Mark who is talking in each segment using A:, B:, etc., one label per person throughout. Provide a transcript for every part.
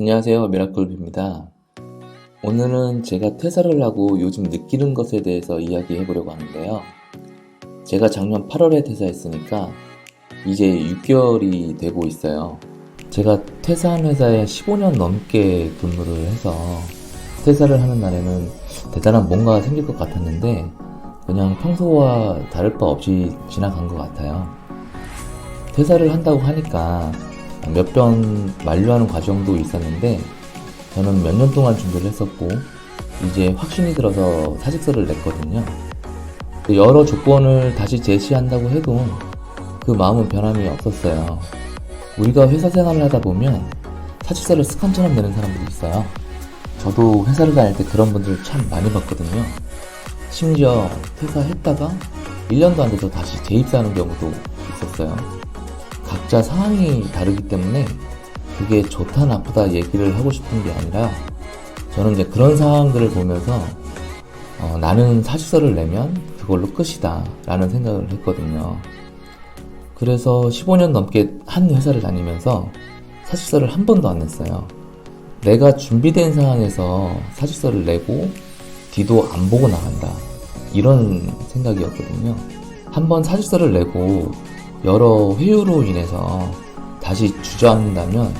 A: 안녕하세요. 미라클입니다. 오늘은 제가 퇴사를 하고 요즘 느끼는 것에 대해서 이야기해 보려고 하는데요. 제가 작년 8월에 퇴사했으니까 이제 6개월이 되고 있어요. 제가 퇴사한 회사에 15년 넘게 근무를 해서 퇴사를 하는 날에는 대단한 뭔가가 생길 것 같았는데 그냥 평소와 다를 바 없이 지나간 것 같아요. 퇴사를 한다고 하니까 몇 번 만류하는 과정도 있었는데 저는 몇 년 동안 준비를 했었고 이제 확신이 들어서 사직서를 냈거든요. 그 여러 조건을 다시 제시한다고 해도 그 마음은 변함이 없었어요. 우리가 회사 생활을 하다 보면 사직서를 습관처럼 내는 사람들이 있어요. 저도 회사를 다닐 때 그런 분들 참 많이 봤거든요. 심지어 퇴사했다가 1년도 안 돼서 다시 재입사하는 경우도 있었어요. 각자 상황이 다르기 때문에 그게 좋다 나쁘다 얘기를 하고 싶은 게 아니라 저는 이제 그런 상황들을 보면서 어, 나는 사직서를 내면 그걸로 끝이다 라는 생각을 했거든요. 그래서 15년 넘게 한 회사를 다니면서 사직서를 한 번도 안 냈어요. 내가 준비된 상황에서 사직서를 내고 뒤도 안 보고 나간다. 이런 생각이었거든요. 한 번 사직서를 내고 여러 회유로 인해서 다시 주저앉는다면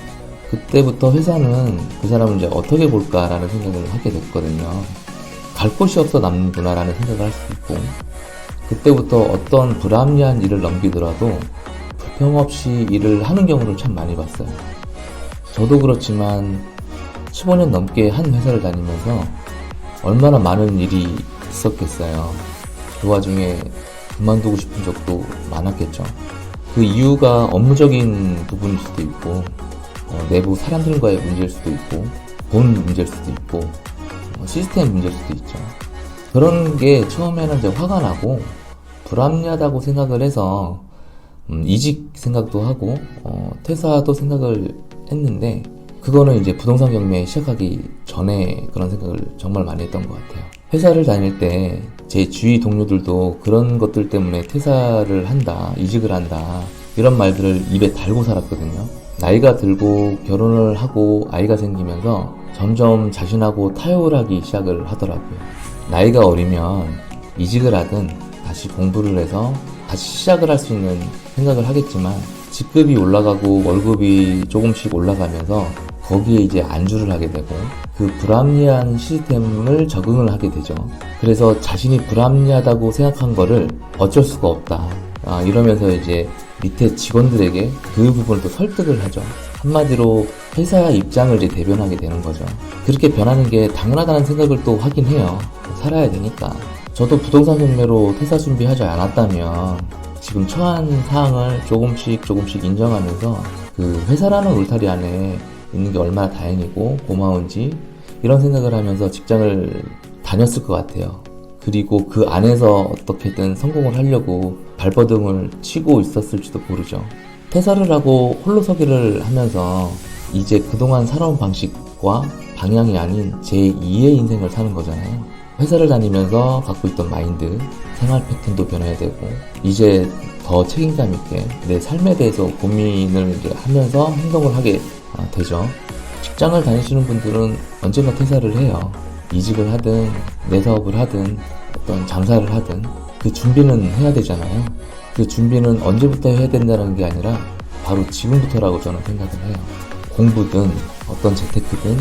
A: 그때부터 회사는 그 사람을 이제 어떻게 볼까라는 생각을 하게 됐거든요. 갈 곳이 없어 남는구나라는 생각을 할 수도 있고 그때부터 어떤 불합리한 일을 넘기더라도 불평 없이 일을 하는 경우를 참 많이 봤어요. 저도 그렇지만 15년 넘게 한 회사를 다니면서 얼마나 많은 일이 있었겠어요. 그 와중에 그만두고 싶은 적도 많았겠죠. 그 이유가 업무적인 부분일 수도 있고, 어, 내부 사람들과의 문제일 수도 있고, 돈 문제일 수도 있고, 어, 시스템 문제일 수도 있죠. 그런 게 처음에는 이제 화가 나고, 불합리하다고 생각을 해서, 음, 이직 생각도 하고, 어, 퇴사도 생각을 했는데, 그거는 이제 부동산 경매 시작하기 전에 그런 생각을 정말 많이 했던 것 같아요. 회사를 다닐 때 제 주위 동료들도 그런 것들 때문에 퇴사를 한다, 이직을 한다, 이런 말들을 입에 달고 살았거든요. 나이가 들고 결혼을 하고 아이가 생기면서 점점 자신하고 타협을 하기 시작을 하더라고요. 나이가 어리면 이직을 하든 다시 공부를 해서 다시 시작을 할 수 있는 생각을 하겠지만 직급이 올라가고 월급이 조금씩 올라가면서 거기에 이제 안주를 하게 되고 그 불합리한 시스템을 적응을 하게 되죠. 그래서 자신이 불합리하다고 생각한 거를 어쩔 수가 없다. 아, 이러면서 이제 밑에 직원들에게 그 부분을 또 설득을 하죠. 한마디로 회사 입장을 이제 대변하게 되는 거죠. 그렇게 변하는 게 당연하다는 생각을 또 하긴 해요. 살아야 되니까. 저도 부동산 경매로 퇴사 준비하지 않았다면 지금 처한 사항을 조금씩 조금씩 인정하면서 그 회사라는 울타리 안에 있는 게 얼마나 다행이고 고마운지 이런 생각을 하면서 직장을 다녔을 것 같아요. 그리고 그 안에서 어떻게든 성공을 하려고 발버둥을 치고 있었을지도 모르죠. 퇴사를 하고 홀로 서기를 하면서 이제 그동안 살아온 방식과 방향이 아닌 제2의 인생을 사는 거잖아요. 회사를 다니면서 갖고 있던 마인드, 생활 패턴도 변해야 되고, 이제 더 책임감 있게 내 삶에 대해서 고민을 이제 하면서 행동을 하게 아, 되죠. 직장을 다니시는 분들은 언젠가 퇴사를 해요. 이직을 하든, 내 사업을 하든, 어떤 장사를 하든, 그 준비는 해야 되잖아요. 그 준비는 언제부터 해야 된다는 게 아니라 바로 지금부터라고 저는 생각을 해요. 공부든, 어떤 재테크든,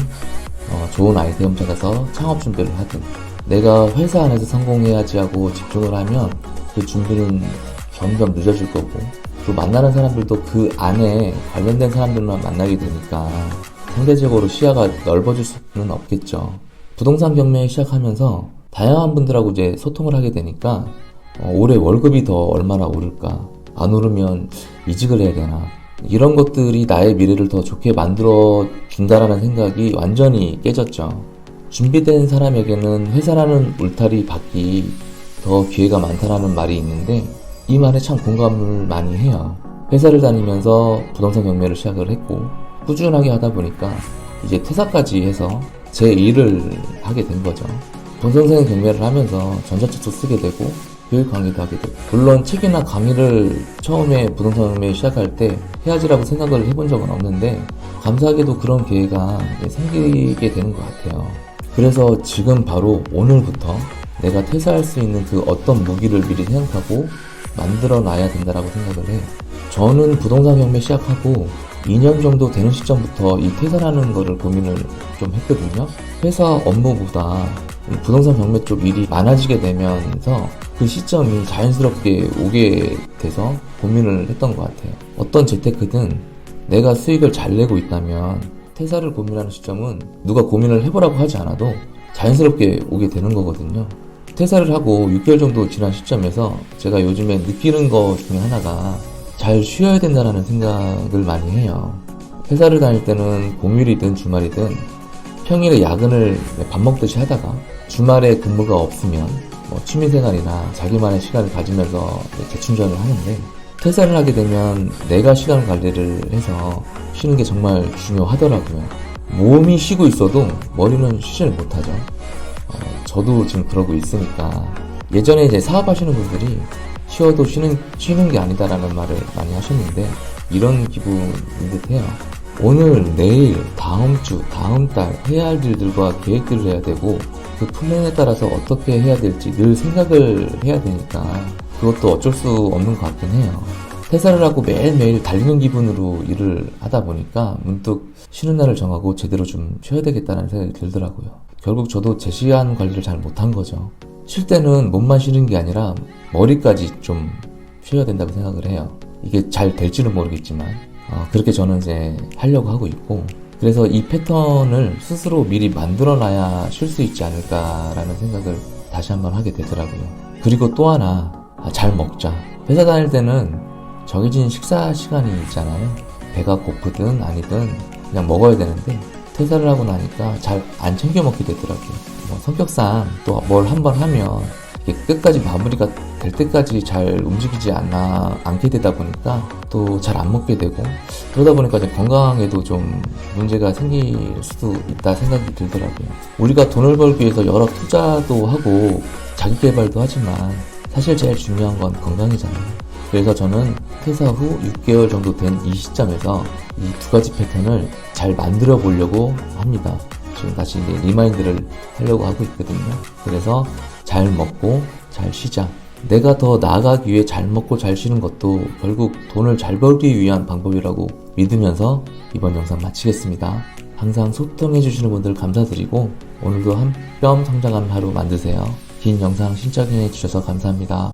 A: 어, 좋은 아이템 찾아서 창업 준비를 하든, 내가 회사 안에서 성공해야지 하고 집중을 하면 그 준비는 점점 늦어질 거고, 또 만나는 사람들도 그 안에 관련된 사람들만 만나게 되니까 상대적으로 시야가 넓어질 수는 없겠죠. 부동산 경매 시작하면서 다양한 분들하고 이제 소통을 하게 되니까 어, 올해 월급이 더 얼마나 오를까? 안 오르면 이직을 해야 되나? 이런 것들이 나의 미래를 더 좋게 만들어 준다라는 생각이 완전히 깨졌죠. 준비된 사람에게는 회사라는 울타리 밖이 더 기회가 많다라는 말이 있는데 이 말에 참 공감을 많이 해요. 회사를 다니면서 부동산 경매를 시작을 했고 꾸준하게 하다 보니까 이제 퇴사까지 해서 제 일을 하게 된 거죠. 부동산 경매를 하면서 전자책도 쓰게 되고 교육 강의도 하게 되고 물론 책이나 강의를 처음에 부동산 경매 시작할 때 해야지라고 생각을 해본 적은 없는데 감사하게도 그런 기회가 생기게 되는 것 같아요. 그래서 지금 바로 오늘부터 내가 퇴사할 수 있는 그 어떤 무기를 미리 생각하고 만들어 놔야 된다라고 생각을 해요. 저는 부동산 경매 시작하고 2년 정도 되는 시점부터 이 퇴사라는 거를 고민을 좀 했거든요. 회사 업무보다 이 부동산 경매 쪽 일이 많아지게 되면서 그 시점이 자연스럽게 오게 돼서 고민을 했던 것 같아요. 어떤 재테크든 내가 수익을 잘 내고 있다면 퇴사를 고민하는 시점은 누가 고민을 해보라고 하지 않아도 자연스럽게 오게 되는 거거든요. 퇴사를 하고 6개월 정도 지난 시점에서 제가 요즘에 느끼는 것 중에 하나가 잘 쉬어야 된다는 생각을 많이 해요. 회사를 다닐 때는 공휴일이든 주말이든 평일에 야근을 밥 먹듯이 하다가 주말에 근무가 없으면 뭐 취미생활이나 자기만의 시간을 가지면서 재충전을 하는데 퇴사를 하게 되면 내가 시간 관리를 해서 쉬는 게 정말 중요하더라고요. 몸이 쉬고 있어도 머리는 쉬지를 못하죠. 어, 저도 지금 그러고 있으니까 예전에 이제 사업하시는 분들이 쉬어도 쉬는 쉬는 게 아니다라는 말을 많이 하셨는데 이런 기분인 듯해요. 오늘, 내일, 다음 주, 다음 달 해야 할 일들과 계획들을 해야 되고 그 플랜에 따라서 어떻게 해야 될지 늘 생각을 해야 되니까 그것도 어쩔 수 없는 것 같긴 해요. 퇴사를 하고 매일매일 달리는 기분으로 일을 하다 보니까 문득 쉬는 날을 정하고 제대로 좀 쉬어야 되겠다는 생각이 들더라고요. 결국 저도 제 시간 관리를 잘 못한 거죠. 쉴 때는 몸만 쉬는 게 아니라 머리까지 좀 쉬어야 된다고 생각을 해요. 이게 잘 될지는 모르겠지만 어, 그렇게 저는 이제 하려고 하고 있고 그래서 이 패턴을 스스로 미리 만들어 놔야 쉴 수 있지 않을까라는 생각을 다시 한번 하게 되더라고요. 그리고 또 하나 아, 잘 먹자. 회사 다닐 때는 정해진 식사 시간이 있잖아요. 배가 고프든 아니든 그냥 먹어야 되는데 퇴사를 하고 나니까 잘 안 챙겨 먹게 되더라고요. 뭐 성격상 또 뭘 한번 하면 끝까지 마무리가 될 때까지 잘 움직이지 않나 않게 되다 보니까 또 잘 안 먹게 되고 그러다 보니까 이제 건강에도 좀 문제가 생길 수도 있다 생각이 들더라고요. 우리가 돈을 벌기 위해서 여러 투자도 하고 자기 개발도 하지만 사실 제일 중요한 건 건강이잖아요. 그래서 저는 퇴사 후 6개월 정도 된 이 시점에서 이 두 가지 패턴을 잘 만들어 보려고 합니다. 지금 다시 이제 리마인드를 하려고 하고 있거든요. 그래서 잘 먹고 잘 쉬자. 내가 더 나아가기 위해 잘 먹고 잘 쉬는 것도 결국 돈을 잘 벌기 위한 방법이라고 믿으면서 이번 영상 마치겠습니다. 항상 소통해주시는 분들 감사드리고 오늘도 한 뼘 성장하는 하루 만드세요. 긴 영상 신청해 주셔서 감사합니다.